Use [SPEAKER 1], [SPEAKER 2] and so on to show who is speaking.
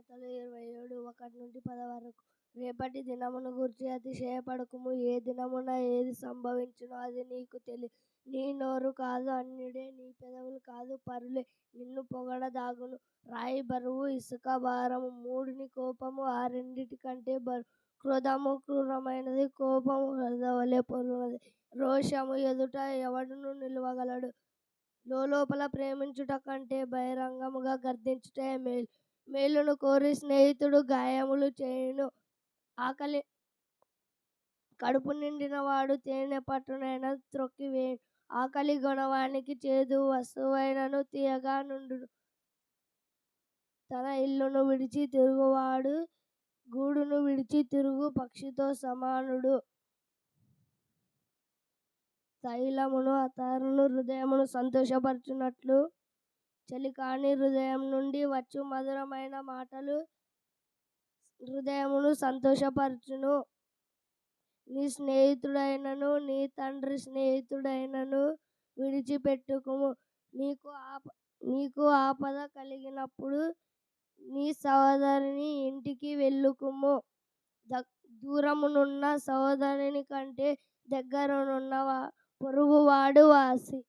[SPEAKER 1] సామెతలు ఇరవై ఏడు ఒకటి నుండి పద వరకు. రేపటి దినమును గురించి అతిశయపడకుము. ఏ దినమున ఏది సంభవించునో అది నీకు తెలి. నీ నోరు కాదు అన్యుడే నీ పెదవులు కాదు. పరులే నిన్ను పొగడదాగును రాయి బరువు ఇసుక భారము. మూడిని కోపము ఆ రెండిటి కంటే బరు. క్రోధము క్రూరమైనది కోపము వరదవలే పొరున్నది రోషము ఎదుట ఎవడును నిలవగలడు. లోపల ప్రేమించుట కంటే బహిరంగముగా గర్దించుటే మేలు. మేలును కోరి స్నేహితుడు గాయములు చేయును. ఆకలి కడుపు నిండిన వాడు తేనె పట్టునైనా త్రొక్కివేయును ఆకలి గొనవానికి చేదు వస్తువైనను తీయగా నుండు తన ఇల్లును విడిచి తిరుగువాడు గూడును విడిచి తిరుగు పక్షితో సమానుడు. తైలమును అతారును హృదయమును సంతోషపరచునట్లు చలికాని హృదయం నుండి వచ్చు. మధురమైన మాటలు హృదయమును సంతోషపరచును. నీ స్నేహితుడైనను నీ తండ్రి స్నేహితుడైనను విడిచిపెట్టుకుము. నీకు ఆప నీకు ఆపద కలిగినప్పుడు నీ సహోదరుని ఇంటికి వెళ్ళుకుము. ద దూరమునున్న సహోదరుని కంటే దగ్గరనున్న వా- పొరుగువాడు వాసి.